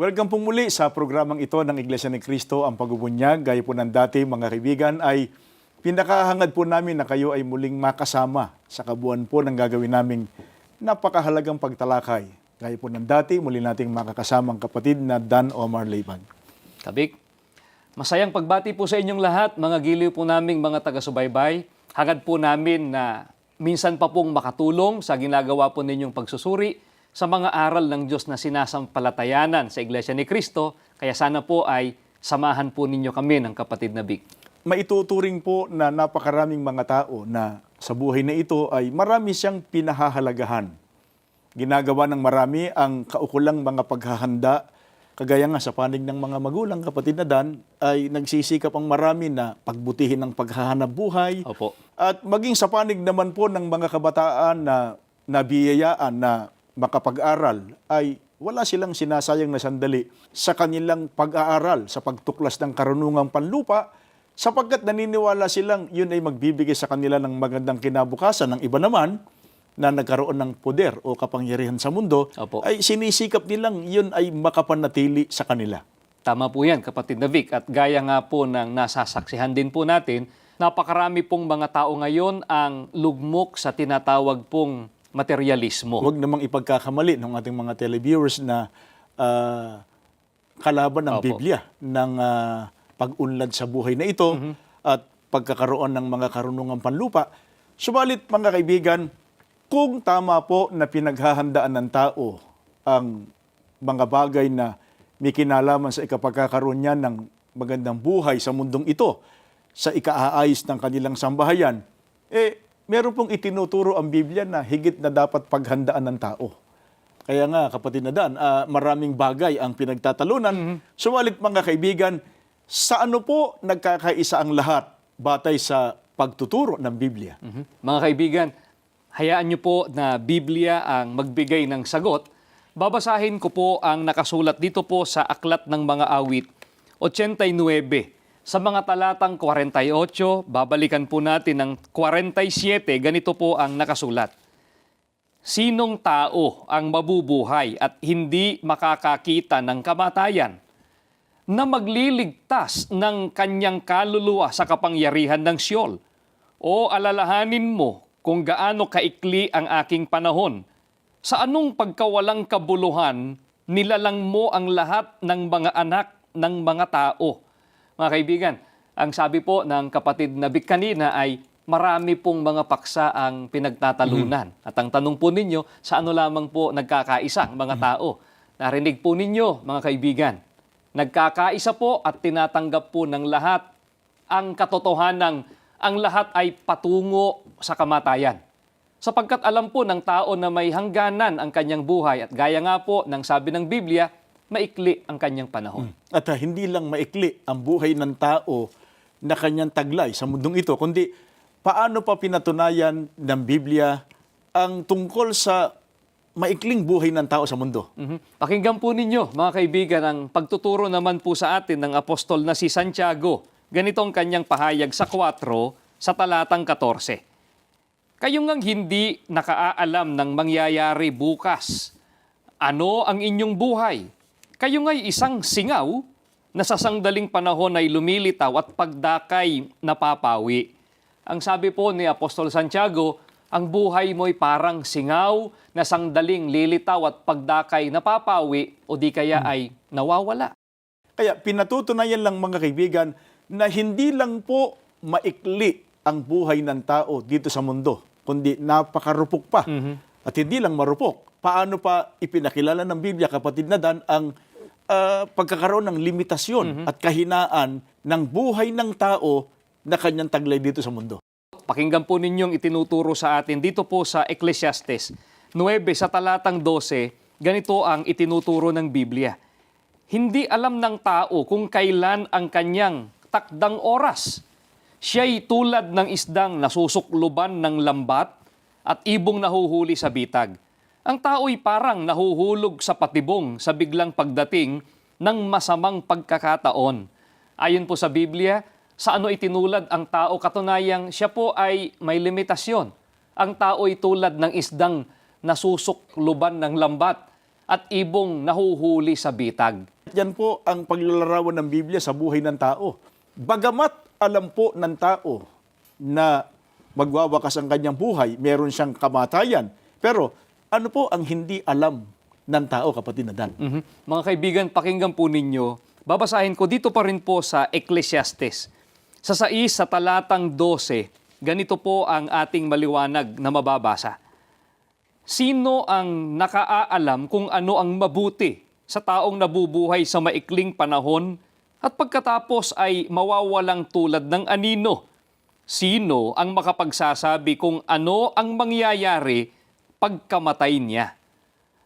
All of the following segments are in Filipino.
Welcome po muli sa programang ito ng Iglesia ni Cristo, ang pagbubunyag. Gaya po ng dati, mga kaibigan, ay pinakahangad po namin na kayo ay muling makasama sa kabuuan po ng gagawin naming napakahalagang pagtalakay. Gaya po ng dati, muli nating makakasama ang kapatid na Dan Omar Leiban. Kabik, masayang pagbati po sa inyong lahat, mga giliw po naming mga taga-subaybay. Hangad po namin na minsan pa pong makatulong sa ginagawa po ninyong pagsusuri sa mga aral ng Diyos na sinasampalatayanan sa Iglesia ni Cristo. Kaya sana po ay samahan po ninyo kami ng kapatid na Big. Maituturing po na napakaraming mga tao na sa buhay na ito ay marami siyang pinahahalagahan. Ginagawa ng marami ang kaukulang mga paghahanda Kagaya nga sa panig ng mga magulang, kapatid na Dan, ay nagsisikap ang marami na pagbutihin ng paghahanap buhay. Opo. At maging sa panig naman po ng mga kabataan na nabiyayaan na makapag-aral, ay wala silang sinasayang na sandali sa kanilang pag-aaral, sa pagtuklas ng karunungang panlupa, sapagkat naniniwala silang yun ay magbibigay sa kanila ng magandang kinabukasan. Ng iba naman, na nagkaroon ng poder o kapangyarihan sa mundo, Opo. ay sinisikap nilang yun ay makapanatili sa kanila. Tama po yan, kapatid na Vic. At gaya nga po ng nasasaksihan din po natin, napakarami pong mga tao ngayon ang lugmok sa tinatawag pong materialismo. Huwag namang ipagkakamali ng ating mga televiewers na ah, kalaban ng Opo. Biblia ng ah, pag-unlad sa buhay na ito Mhm. at pagkakaroon ng mga karunungang panlupa. Subalit mga kaibigan, kung tama po na pinaghahandaan ng tao ang mga bagay na may kinalaman sa ikapagkakaroon niya ng magandang buhay sa mundong ito, sa ikaaayos ng kanilang sambahayan, eh, meron pong itinuturo ang Biblia na higit na dapat paghandaan ng tao. Kaya nga, kapatid na Dan, ah, maraming bagay ang pinagtatalunan. Sumalit mga kaibigan, sa ano po nagkakaisa ang lahat batay sa pagtuturo ng Biblia? Mhm. Mga kaibigan, hayaan niyo po na Biblia ang magbigay ng sagot. Babasahin ko po ang nakasulat dito po sa Aklat ng Mga Awit 89. Sa mga talatang 48, babalikan po natin ng 47, ganito po ang nakasulat. Sinong tao ang mabubuhay at hindi makakakita ng kamatayan? na magliligtas ng kanyang kaluluwa sa kapangyarihan ng siyol? O alalahanin mo kung gaano kaikli ang aking panahon? Sa anong pagkawalang kabuluhan, nilalang mo ang lahat ng mga anak ng mga tao? Mga kaibigan, ang sabi po ng kapatid na Vic kanina ay marami pong mga paksa ang pinagtatalunan. At ang tanong po ninyo, sa ano lamang po nagkakaisa ang mga tao? Narinig po ninyo, mga kaibigan, Nagkakaisa po at tinatanggap po ng lahat ang katotohanan ang lahat ay patungo sa kamatayan. Sapagkat alam po ng tao na may hangganan ang kanyang buhay at gaya nga po ng sabi ng Biblia, maikli ang kanyang panahon. At ah, hindi lang maikli ang buhay ng tao na kanyang taglay sa mundong ito, kundi paano pa pinatunayan ng Biblia ang tungkol sa maikling buhay ng tao sa mundo. Mhm. Pakinggan po ninyo, mga kaibigan, ang pagtuturo naman po sa atin ng apostol na si Santiago. Ganitong kanyang pahayag sa 4 sa talatang 14. Kayo ngang hindi nakaaalam ng mangyayari bukas. Ano ang inyong buhay? Kayo nga'y isang singaw na sa sangdaling panahon ay lumilitaw at pagdakay napapawi. Ang sabi po ni Apostol Santiago, ang buhay mo'y parang singaw na sangdaling lilitaw at pagdakay napapawi o di kaya ay nawawala. Kaya pinatutunayan lang mga kaibigan na hindi lang po maikli ang buhay ng tao dito sa mundo, kundi napakarupok pa. At hindi lang marupok. Paano pa ipinakilala ng Biblia, kapatid na Dan, ang ah, pagkakaroon ng limitasyon at kahinaan ng buhay ng tao na kanyang taglay dito sa mundo. Pakinggan po ninyong itinuturo sa atin dito po sa Ecclesiastes 9 sa talatang 12, ganito ang itinuturo ng Biblia. Hindi alam ng tao kung kailan ang kanyang takdang oras. Siya'y tulad ng isdang nasusukluban ng lambat at ibong nahuhuli sa bitag. Ang tao'y parang nahuhulog sa patibong sa biglang pagdating ng masamang pagkakataon. Ayon po sa Biblia, sa ano itinulad ang tao katunayang siya po ay may limitasyon. Ang tao ay tulad ng isdang nasusukluban ng lambat at ibong nahuhuli sa bitag. Yan po ang paglalarawan ng Biblia sa buhay ng tao. Bagamat alam po ng tao na magwawakas ang kanyang buhay, meron siyang kamatayan. Pero ano po ang hindi alam ng tao, kapatid na Dan? Mhm. Mga kaibigan, pakinggan po ninyo. Babasahin ko dito pa rin po sa Ecclesiastes. Sa 6 sa talatang 12, ganito po ang ating maliwanag na mababasa. Sino ang nakaaalam kung ano ang mabuti sa taong nabubuhay sa maikling panahon at pagkatapos ay mawawalang tulad ng anino? Sino ang makapagsasabi kung ano ang mangyayari pagkamatay niya?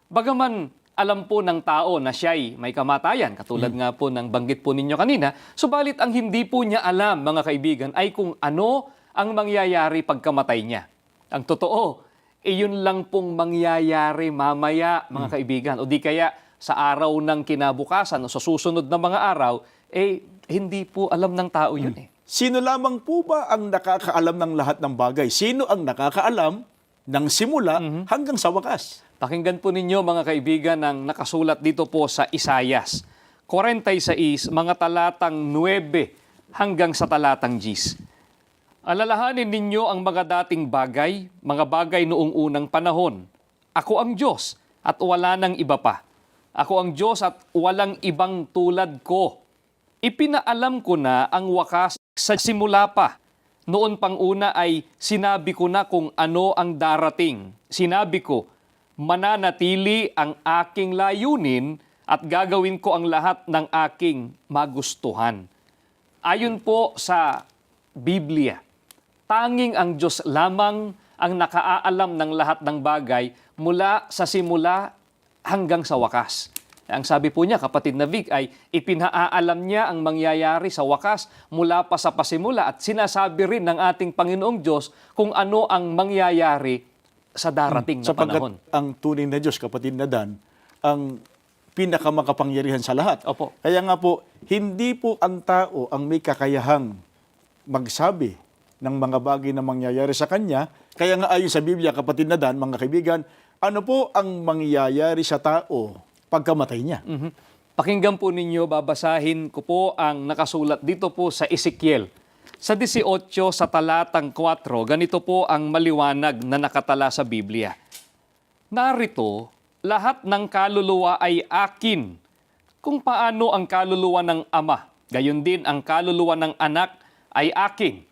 Bagaman alam po ng tao na siya'y may kamatayan, katulad nga po ng banggit po ninyo kanina, subalit ang hindi po niya alam, mga kaibigan, ay kung ano ang mangyayari pagkamatay niya. Ang totoo, iyon lang pong mangyayari mamaya, mga kaibigan, o di kaya sa araw ng kinabukasan o sa susunod na mga araw, eh, hindi po alam ng tao yun eh. Sino lamang po ba ang nakakaalam ng lahat ng bagay? Sino ang nakakaalam ng simula hanggang sa wakas? Pakinggan po ninyo mga kaibigan ang nakasulat dito po sa Isayas. 46, mga talatang 9 hanggang sa talatang 10. Alalahanin ninyo ang mga dating bagay, mga bagay noong unang panahon. Ako ang Diyos at wala nang iba pa. Ako ang Diyos at walang ibang tulad ko. Ipinaalam ko na ang wakas sa simula pa. Noon pang una ay sinabi ko na kung ano ang darating. Sinabi ko, mananatili ang aking layunin at gagawin ko ang lahat ng aking magustuhan. Ayon po sa Biblia, tanging ang Diyos lamang ang nakaaalam ng lahat ng bagay mula sa simula hanggang sa wakas. Ang sabi po niya, kapatid na Vic, ay ipinaalam niya ang mangyayari sa wakas mula pa sa pasimula at sinasabi rin ng ating Panginoong Diyos kung ano ang mangyayari sa darating na Sapagkat panahon. ang tunay na Diyos, kapatid na Dan, ang pinakamakapangyarihan sa lahat. Opo. Kaya nga po, hindi po ang tao ang may kakayahang magsabi ng mga bagay na mangyayari sa kanya. Kaya nga ayon sa Biblia, kapatid na Dan, mga kaibigan, ano po ang mangyayari sa tao pagkamatay niya? Mhm. Pakinggan po ninyo, babasahin ko po ang nakasulat dito po sa Ezekiel. Sa 18 sa talatang 4, ganito po ang maliwanag na nakatala sa Biblia. Narito, lahat ng kaluluwa ay akin. Kung paano ang kaluluwa ng ama, gayon din ang kaluluwa ng anak ay akin.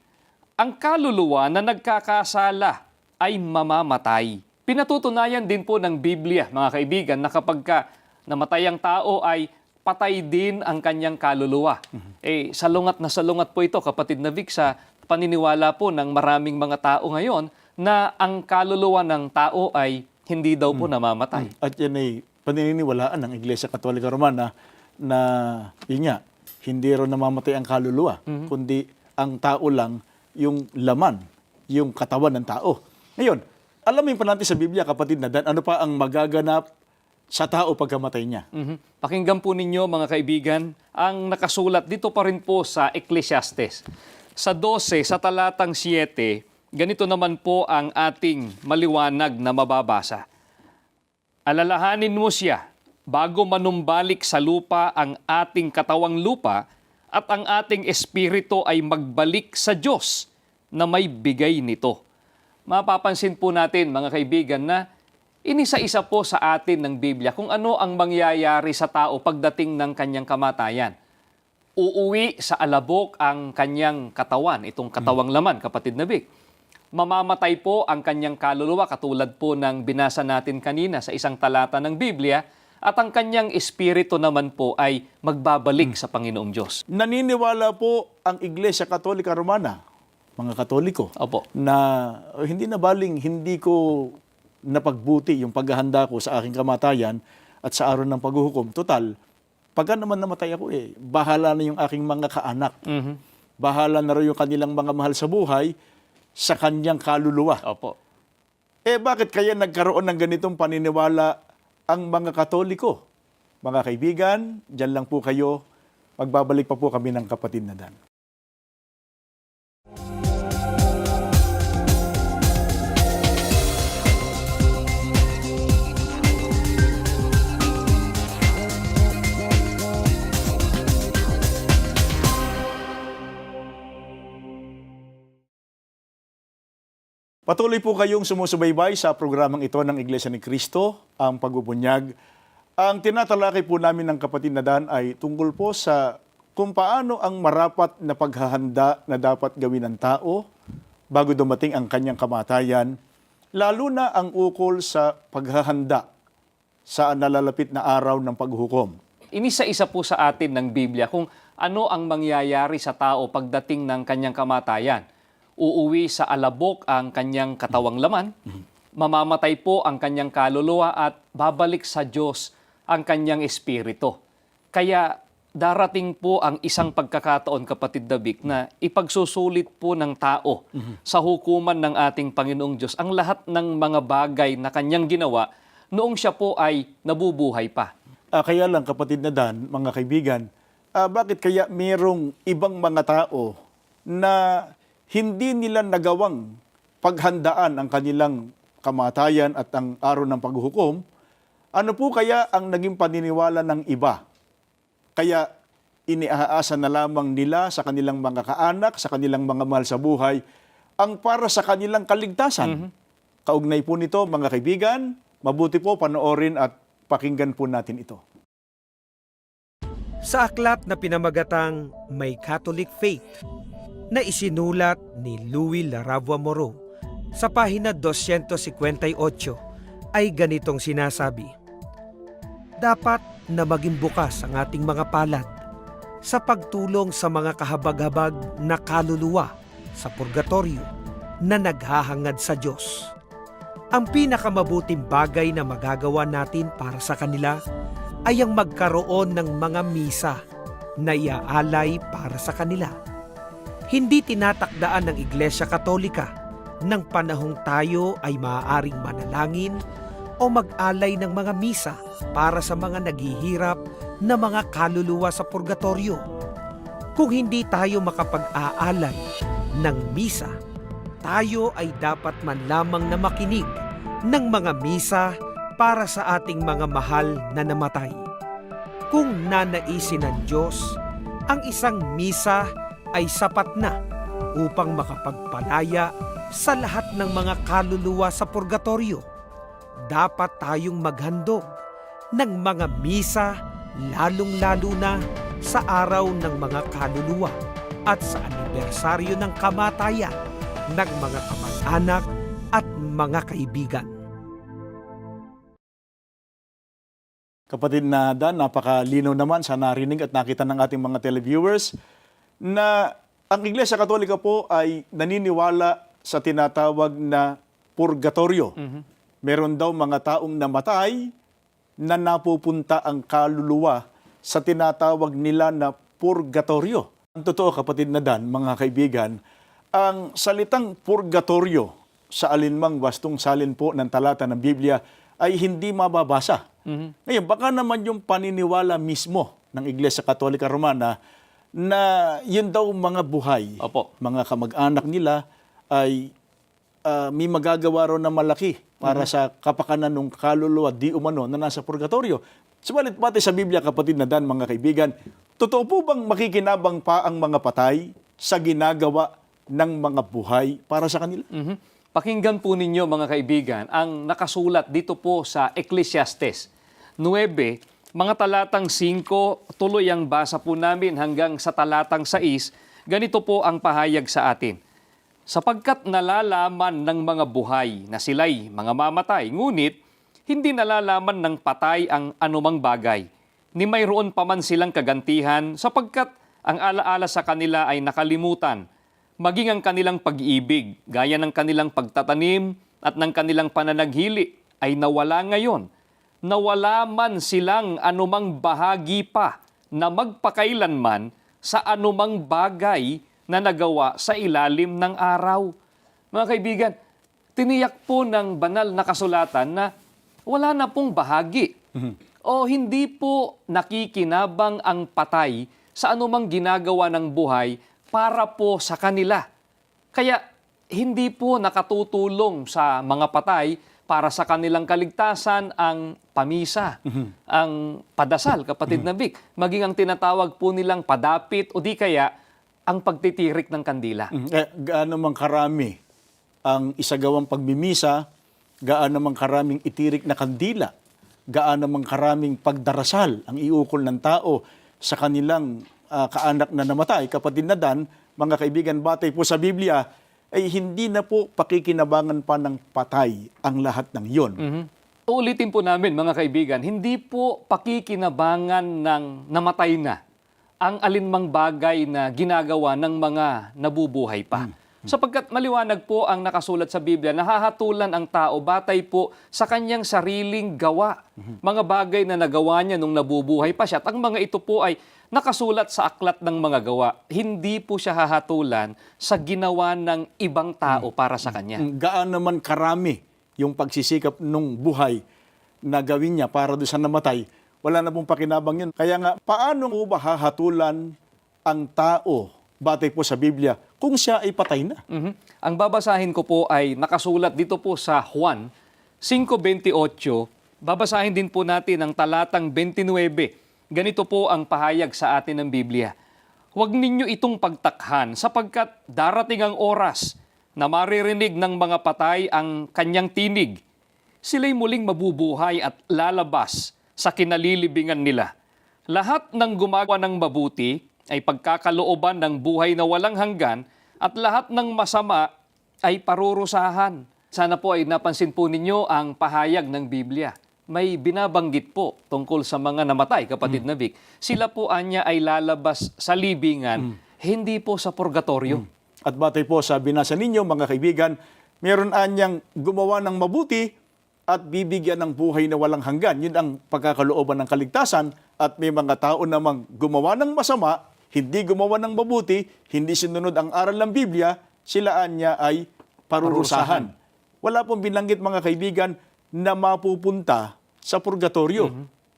Ang kaluluwa na nagkakasala ay mamamatay. Pinatutunayan din po ng Biblia, mga kaibigan, na kapag ka namatay ang tao ay patay din ang kanyang kaluluwa. Eh, salungat na salungat po ito, kapatid na Vic, sa paniniwala po ng maraming mga tao ngayon na ang kaluluwa ng tao ay hindi daw po namamatay. At yan ay paniniwalaan ng Iglesia Katolika Romana na, yun nga, hindi raw namamatay ang kaluluwa, kundi ang tao lang yung laman, yung katawan ng tao. Ngayon, alamin pa natin sa Biblia, kapatid na Dan, ano pa ang magaganap sa tao pagkamatay niya. Mhm. Pakinggan po ninyo mga kaibigan, ang nakasulat dito pa rin po sa Ecclesiastes. Sa 12, sa talatang 7, ganito naman po ang ating maliwanag na mababasa. Alalahanin mo siya bago manumbalik sa lupa ang ating katawang lupa at ang ating espiritu ay magbalik sa Diyos na may bigay nito. Mapapansin po natin mga kaibigan na inisa-isa po sa atin ng Biblia kung ano ang mangyayari sa tao pagdating ng kanyang kamatayan. Uuwi sa alabok ang kanyang katawan, itong katawang laman, kapatid na Vic. Mamamatay po ang kanyang kaluluwa katulad po ng binasa natin kanina sa isang talata ng Biblia at ang kanyang espiritu naman po ay magbabalik sa Panginoong Diyos. Naniniwala po ang Iglesia Katolika Romana, mga Katoliko, Opo. na hindi na baling hindi ko napagbuti yung paghahanda ko sa aking kamatayan at sa araw ng paghuhukom. Total, pagka naman namatay ako eh, bahala na yung aking mga kaanak. Mhm. Bahala na rin yung kanilang mga mahal sa buhay sa kanyang kaluluwa. Opo. Eh bakit kaya nagkaroon ng ganitong paniniwala ang mga Katoliko? Mga kaibigan, dyan lang po kayo. Magbabalik pa po kami ng kapatid na Dan. Patuloy po kayong sumusubaybay sa programang ito ng Iglesia ni Cristo, ang pagbubunyag. Ang tinatalakay po namin ng kapatid na Dan ay tungkol po sa kung paano ang marapat na paghahanda na dapat gawin ng tao bago dumating ang kanyang kamatayan, lalo na ang ukol sa paghahanda sa nalalapit na araw ng paghukom. Inisa-isa po sa atin ng Biblia kung ano ang mangyayari sa tao pagdating ng kanyang kamatayan. Uuwi sa alabok ang kanyang katawang laman, mamamatay po ang kanyang kaluluwa at babalik sa Diyos ang kanyang espiritu. Kaya darating po ang isang pagkakataon, kapatid Dabik, na ipagsusulit po ng tao sa hukuman ng ating Panginoong Diyos ang lahat ng mga bagay na kanyang ginawa noong siya po ay nabubuhay pa. Ah, kaya lang kapatid na Dan, mga kaibigan, ah, bakit kaya mayroong ibang mga tao na hindi nila nagawang paghandaan ang kanilang kamatayan at ang araw ng paghuhukom? Ano po kaya ang naging paniniwala ng iba? Kaya iniaasa na lamang nila sa kanilang mga kaanak, sa kanilang mga mahal sa buhay, ang para sa kanilang kaligtasan. Kaugnay po nito, mga kaibigan, mabuti po panoorin at pakinggan po natin ito. sa aklat na pinamagatang May Catholic Faith na isinulat ni Louis Laravua Moro sa pahina 258 ay ganitong sinasabi. Dapat na maging bukas ang ating mga palad sa pagtulong sa mga kahabag-habag na kaluluwa sa purgatorio na naghahangad sa Diyos. Ang pinakamabuting bagay na magagawa natin para sa kanila ay ang magkaroon ng mga misa na iaalay para sa kanila. Hindi tinatakdaan ng Iglesia Katolika ng panahong tayo ay maaaring manalangin o mag-alay ng mga misa para sa mga naghihirap na mga kaluluwa sa purgatorio. Kung hindi tayo makapag-aalay ng misa, tayo ay dapat man lamang na makinig ng mga misa para sa ating mga mahal na namatay. Kung nanaisin ng Diyos, ang isang misa ay sapat na upang makapagpalaya sa lahat ng mga kaluluwa sa purgatorio. Dapat tayong maghandog ng mga misa lalong-lalo na sa araw ng mga kaluluwa at sa anibersaryo ng kamatayan ng mga kamag-anak at mga kaibigan. Kapatid na Dan, napakalinaw naman sa narinig at nakita ng ating mga televiewers na ang Iglesia Katolika po ay naniniwala sa tinatawag na purgatorio. Meron daw mga taong namatay na napupunta ang kaluluwa sa tinatawag nila na purgatorio. Ang totoo kapatid na Dan, mga kaibigan, ang salitang purgatorio sa alinmang wastong salin po ng talata ng Biblia ay hindi mababasa. Ngayon, baka naman yung paniniwala mismo ng Iglesia Katolika Romana na yun daw mga buhay, Opo. mga kamag-anak nila ay ah, may magagawa raw na malaki para sa kapakanan ng kaluluwa di umano na nasa purgatorio. Subalit pati sa Biblia, kapatid na Dan, mga kaibigan, totoo po bang makikinabang pa ang mga patay sa ginagawa ng mga buhay para sa kanila? Mhm. Pakinggan po ninyo mga kaibigan ang nakasulat dito po sa Ecclesiastes 9, mga talatang 5, tuloy ang basa po namin hanggang sa talatang 6, ganito po ang pahayag sa atin. Sapagkat nalalaman ng mga buhay na sila'y mga mamatay, ngunit hindi nalalaman ng patay ang anumang bagay, ni mayroon pa man silang kagantihan sapagkat ang alaala sa kanila ay nakalimutan, maging ang kanilang pag-ibig, gaya ng kanilang pagtatanim at ng kanilang pananaghili ay nawala ngayon. Nawala man silang anumang bahagi pa na magpakailanman sa anumang bagay na nagawa sa ilalim ng araw. Mga kaibigan, tiniyak po ng banal na kasulatan na wala na pong bahagi o hindi po nakikinabang ang patay sa anumang ginagawa ng buhay para po sa kanila. Kaya hindi po nakatutulong sa mga patay para sa kanilang kaligtasan ang pamisa, ang padasal, kapatid na Vic, maging ang tinatawag po nilang padapit o di kaya ang pagtitirik ng kandila. Eh, gaano man karami ang isagawang pagmimisa, gaano namang karaming itirik na kandila, gaano namang karaming pagdarasal ang iukol ng tao sa kanilang ah, kaanak na namatay, kapatid na Dan, mga kaibigan, batay po sa Biblia, ay hindi na po pakikinabangan pa ng patay ang lahat ng iyon. Mhm. Uulitin po namin mga kaibigan, hindi po pakikinabangan ng namatay na ang alinmang bagay na ginagawa ng mga nabubuhay pa. Sapagkat maliwanag po ang nakasulat sa Biblia, nahahatulan ang tao batay po sa kanyang sariling gawa. Mga bagay na nagawa niya nung nabubuhay pa siya. At ang mga ito po ay nakasulat sa aklat ng mga gawa. Hindi po siya hahatulan sa ginawa ng ibang tao para sa kanya. Gaano naman karami yung pagsisikap nung buhay na gawin niya para doon sa namatay, wala na pong pakinabang yun. Kaya nga, paano mo ba hahatulan ang tao, batay po sa Biblia, kung siya ay patay na? Mhm. Ang babasahin ko po ay nakasulat dito po sa Juan 5.28. Babasahin din po natin ang talatang 29. Ganito po ang pahayag sa atin ng Biblia. Huwag ninyo itong pagtakhan sapagkat darating ang oras na maririnig ng mga patay ang kanyang tinig. Sila'y muling mabubuhay at lalabas sa kinalilibingan nila. Lahat ng gumagawa ng mabuti ay pagkakalooban ng buhay na walang hanggan at lahat ng masama ay parurusahan. Sana po ay napansin po ninyo ang pahayag ng Biblia. May binabanggit po tungkol sa mga namatay, kapatid na Vic. Sila po anya ay lalabas sa libingan, hindi po sa purgatorio. At batay po sa binasa ninyo, mga kaibigan, meron anyang gumawa ng mabuti at bibigyan ng buhay na walang hanggan. Yun ang pagkakalooban ng kaligtasan. At may mga tao namang gumawa ng masama, hindi gumawa ng mabuti, hindi sinunod ang aral ng Biblia, sila anya ay parurusahan. Wala pong binanggit mga kaibigan na mapupunta sa purgatorio.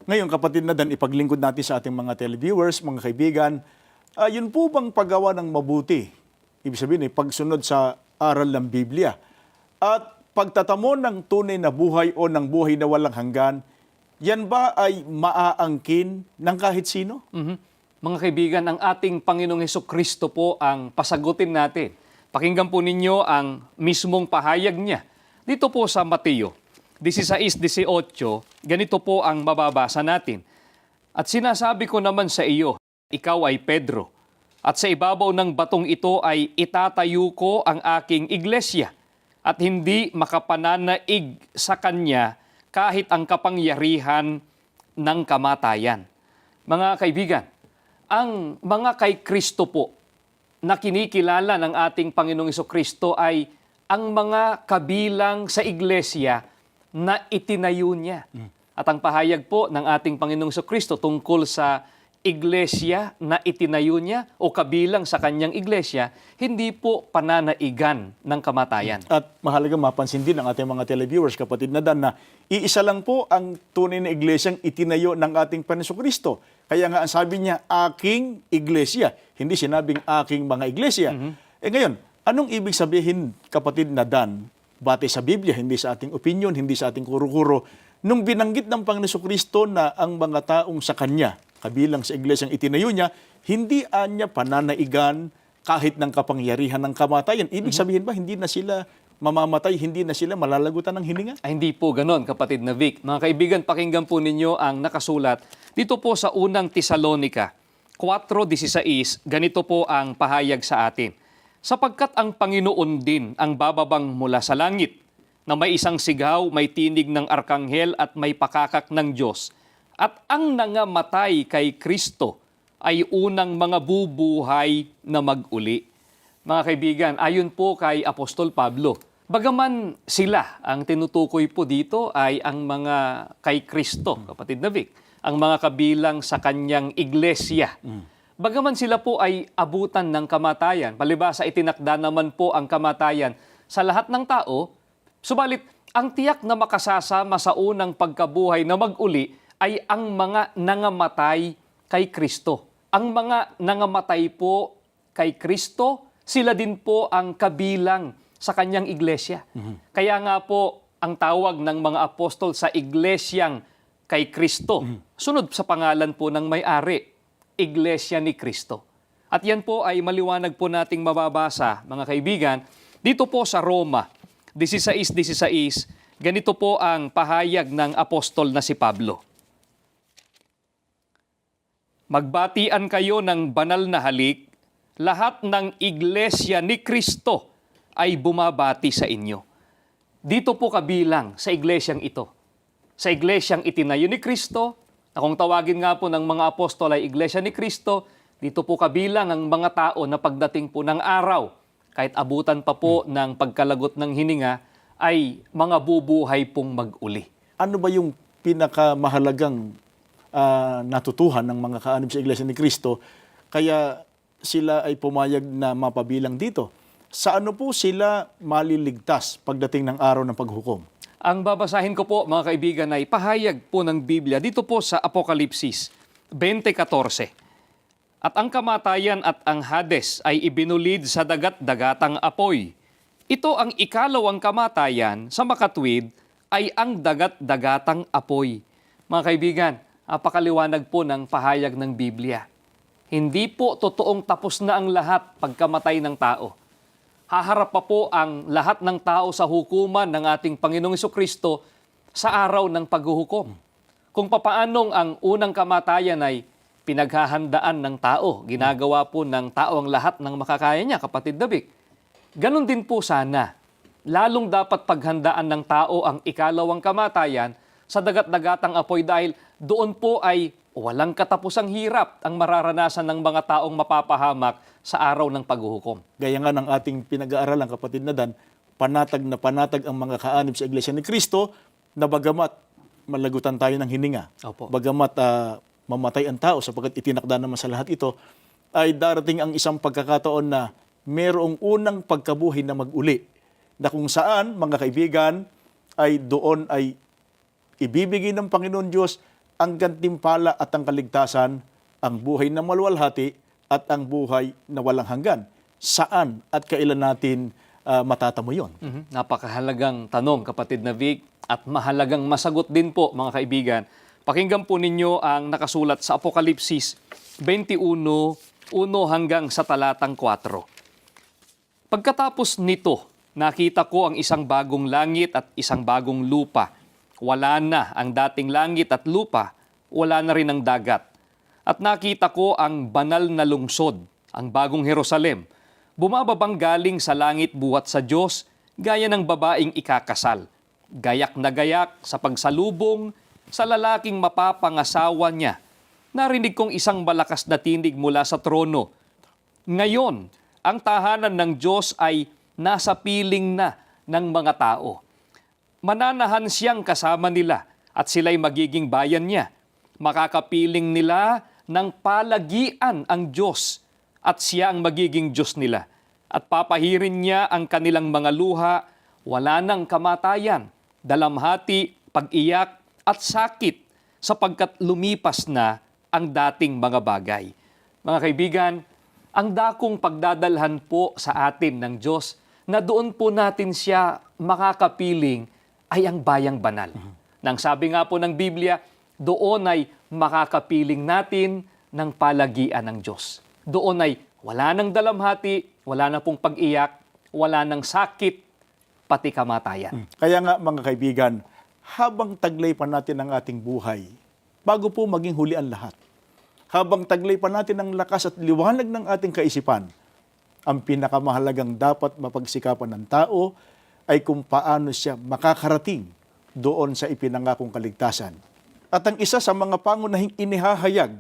Ngayon, kapatid na Dan, ipaglingkod natin sa ating mga televiewers, mga kaibigan, ah, yun po bang paggawa ng mabuti? Ibig sabihin, eh, pagsunod sa aral ng Biblia. At pagtatamo ng tunay na buhay o ng buhay na walang hanggan, yan ba ay maaangkin ng kahit sino? Mhm. Mga kaibigan, ang ating Panginoong Heso Kristo po ang pasagutin natin. Pakinggan po ninyo ang mismong pahayag niya. Dito po sa Mateo 16-18, ganito po ang mababasa natin. At sinasabi ko naman sa iyo, ikaw ay Pedro. At sa ibabaw ng batong ito ay itatayo ko ang aking iglesia at hindi makapananaig sa kanya kahit ang kapangyarihan ng kamatayan. Mga kaibigan, ang mga kay Kristo po na kinikilala ng ating Panginoong Kristo ay ang mga kabilang sa iglesia na itinayo niya. At ang pahayag po ng ating Panginoong Kristo tungkol sa iglesia na itinayo niya o kabilang sa kanyang iglesia, hindi po pananaigan ng kamatayan. At mahalaga mapansin din ng ating mga televiewers, kapatid na Dan, na iisa lang po ang tunay na iglesyang itinayo ng ating Panginoon Kristo. Kaya nga ang sabi niya, aking iglesia. Hindi sinabing aking mga iglesia. Eh ngayon, anong ibig sabihin, kapatid na Dan, batay sa Biblia, hindi sa ating opinion, hindi sa ating kuro-kuro, nung binanggit ng Panginoon Kristo na ang mga taong sa Kanya, kabilang sa iglesyang itinayo niya, hindi anya pananaigan kahit ng kapangyarihan ng kamatayan. Ibig sabihin ba, hindi na sila mamamatay, hindi na sila malalagutan ng hininga? Ay, hindi po ganon, kapatid na Vic. Mga kaibigan, pakinggan po ninyo ang nakasulat dito po sa unang Tesalonika 4.16, ganito po ang pahayag sa atin. Sapagkat ang Panginoon din ang bababang mula sa langit, na may isang sigaw, may tinig ng arkanghel at may pakakak ng Diyos. At ang nangamatay kay Kristo ay unang mga bubuhay na maguli. Mga kaibigan, ayon po kay Apostol Pablo, bagaman sila ang tinutukoy po dito ay ang mga kay Kristo, kapatid na Vic, ang mga kabilang sa kanyang iglesia. Bagaman sila po ay abutan ng kamatayan, palibasa itinakda naman po ang kamatayan sa lahat ng tao, subalit ang tiyak na makasasama sa unang pagkabuhay na maguli ay ang mga nangamatay kay Kristo. Ang mga nangamatay po kay Kristo, sila din po ang kabilang sa kanyang iglesia. Kaya nga po ang tawag ng mga apostol sa iglesyang kay Kristo, sunod sa pangalan po ng may-ari, Iglesia ni Kristo. At yan po ay maliwanag po nating mababasa, mga kaibigan, Dito po sa Roma, 16.16, ganito po ang pahayag ng apostol na si Pablo. Magbatian kayo ng banal na halik, lahat ng iglesia ni Kristo ay bumabati sa inyo. Dito po kabilang sa iglesyang ito. Sa iglesyang itinayo ni Kristo, na kung tawagin nga po ng mga apostol ay iglesia ni Kristo, dito po kabilang ang mga tao na pagdating po ng araw, kahit abutan pa po ng pagkalagot ng hininga, ay mga bubuhay pong mag-uli. Ano ba yung pinakamahalagang ah, natutuhan ng mga kaanib sa Iglesia ni Cristo kaya sila ay pumayag na mapabilang dito? Sa ano po sila maliligtas pagdating ng araw ng paghukom? Ang babasahin ko po mga kaibigan ay pahayag po ng Biblia dito po sa Apokalipsis 20.14. At ang kamatayan at ang Hades ay ibinulid sa dagat-dagatang apoy. Ito ang ikalawang kamatayan sa makatwid ay ang dagat-dagatang apoy. Mga kaibigan, apakaliwanag po ng pahayag ng Biblia. Hindi po totoong tapos na ang lahat pagkamatay ng tao haharap pa po ang lahat ng tao sa hukuman ng ating Panginoong Kristo sa araw ng paghuhukom. Kung papaanong ang unang kamatayan ay pinaghahandaan ng tao, ginagawa po ng tao ang lahat ng makakaya niya, kapatid Dabik. Ganon din po sana. Lalong dapat paghandaan ng tao ang ikalawang kamatayan sa dagat-dagatang apoy dahil doon po ay walang katapusang hirap ang mararanasan ng mga taong mapapahamak sa araw ng paghuhukom. Gaya nga ng ating pinag-aaralan, kapatid na Dan, panatag na panatag ang mga kaanib sa Iglesia ni Cristo na bagamat malagutan tayo ng hininga, Opo. bagamat ah, mamatay ang tao sapagkat itinakda naman sa lahat ito, ay darating ang isang pagkakataon na merong unang pagkabuhay na mag-uli na kung saan, mga kaibigan, ay doon ay ibibigay ng Panginoon Diyos ang gantimpala at ang kaligtasan, ang buhay na malwalhati at ang buhay na walang hanggan. Saan at kailan natin ah, matatamo yon? Mhm. Napakahalagang tanong, kapatid na Vic, at mahalagang masagot din po, mga kaibigan. Pakinggan po ninyo ang nakasulat sa Apokalipsis 21, 1 hanggang sa talatang 4. Pagkatapos nito, nakita ko ang isang bagong langit at isang bagong lupa. Wala na ang dating langit at lupa, wala na rin ang dagat. At nakita ko ang banal na lungsod, ang bagong Jerusalem, bumababang galing sa langit buhat sa Diyos, gaya ng babaeng ikakasal. Gayak na gayak sa pagsalubong sa lalaking mapapangasawa niya. Narinig kong isang malakas na tinig mula sa trono. Ngayon, ang tahanan ng Diyos ay nasa piling na ng mga tao. Mananahan siyang kasama nila at sila'y magiging bayan niya. Makakapiling nila ng palagian ang Diyos at siya ang magiging Diyos nila. At papahirin niya ang kanilang mga luha, wala nang kamatayan, dalamhati, pag-iyak at sakit sapagkat lumipas na ang dating mga bagay. Mga kaibigan, ang dakong pagdadalhan po sa atin ng Diyos na doon po natin siya makakapiling ay ang bayang banal. Nang sabi nga po ng Biblia, doon ay makakapiling natin ng palagian ng Diyos. Doon ay wala nang dalamhati, wala na pong pag-iyak, wala nang sakit, pati kamatayan. Kaya nga mga kaibigan, habang taglay pa natin ang ating buhay, bago po maging huli ang lahat, habang taglay pa natin ang lakas at liwanag ng ating kaisipan, ang pinakamahalagang dapat mapagsikapan ng tao ay kung paano siya makakarating doon sa ipinangakong kaligtasan. At ang isa sa mga pangunahing inihahayag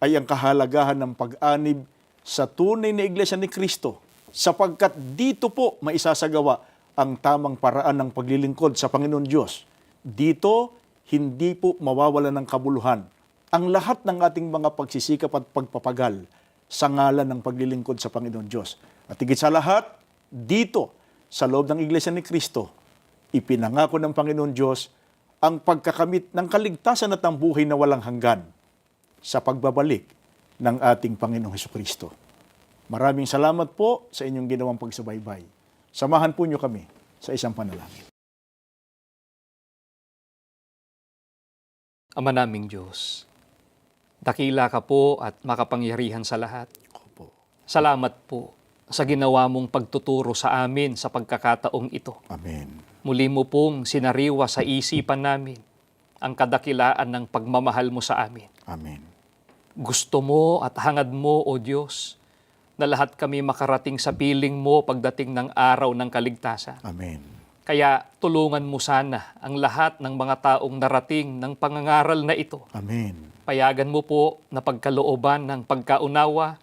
ay ang kahalagahan ng pag-anib sa tunay na iglesia ni Kristo sapagkat dito po maisasagawa ang tamang paraan ng paglilingkod sa Panginoon Diyos. Dito, hindi po mawawala ng kabuluhan ang lahat ng ating mga pagsisikap at pagpapagal sa ngalan ng paglilingkod sa Panginoon Diyos. At higit sa lahat, dito, sa loob ng Iglesia ni Kristo, ipinangako ng Panginoon Diyos ang pagkakamit ng kaligtasan at ang buhay na walang hanggan sa pagbabalik ng ating Panginoong Heso Kristo. Maraming salamat po sa inyong ginawang pagsubaybay. Samahan po niyo kami sa isang panalangin. Ama naming Diyos, dakila ka po at makapangyarihan sa lahat. Opo. Salamat po sa ginawa mong pagtuturo sa amin sa pagkakataong ito. Amen. Muli mo pong sinariwa sa isipan namin ang kadakilaan ng pagmamahal mo sa amin. Amen. Gusto mo at hangad mo, O Diyos, na lahat kami makarating sa piling mo pagdating ng araw ng kaligtasan. Amen. Kaya tulungan mo sana ang lahat ng mga taong narating ng pangangaral na ito. Amen. Payagan mo po na pagkalooban ng pagkaunawa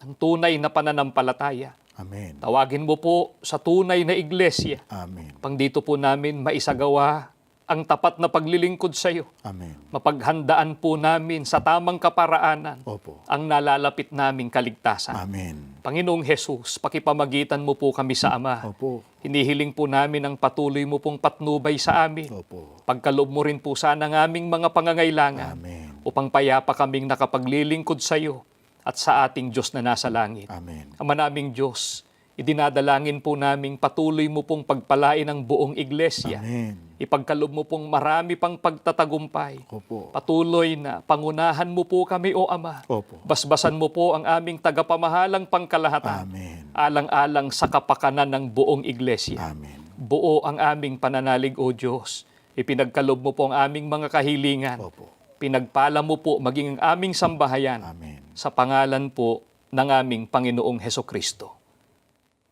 ng tunay na pananampalataya. Amen. Tawagin mo po sa tunay na iglesia. Amen. Pang dito po namin maisagawa ang tapat na paglilingkod sa iyo. Amen. Mapaghandaan po namin sa tamang kaparaanan Opo. ang nalalapit naming kaligtasan. Amen. Panginoong Jesus, pakipamagitan mo po kami sa Ama. Opo. Hinihiling po namin ang patuloy mo pong patnubay sa amin. Opo. Pagkaloob mo rin po sana ng aming mga pangangailangan Amen. upang payapa kaming nakapaglilingkod sa iyo at sa ating Diyos na nasa langit. Amen. Ama naming Diyos, idinadalangin po naming patuloy mo pong pagpalain ang buong iglesia. Amen. Ipagkaloob mo pong marami pang pagtatagumpay. Opo. Patuloy na pangunahan mo po kami, O Ama. Opo. Basbasan mo po ang aming tagapamahalang pangkalahatan. Amen. Alang-alang sa kapakanan ng buong iglesia. Amen. Buo ang aming pananalig, O Diyos. Ipinagkalob mo po ang aming mga kahilingan. Opo. Pinagpala mo po maging ang aming sambahayan Amen. Sa pangalan po ng aming Panginoong Heso Kristo.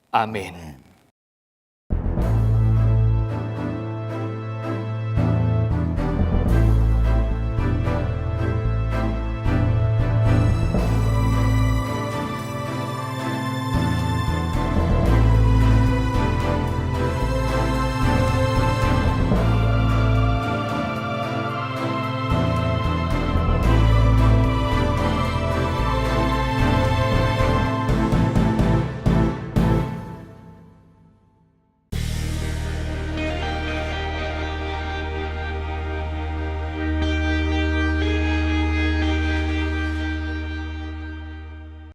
Amen. Amen.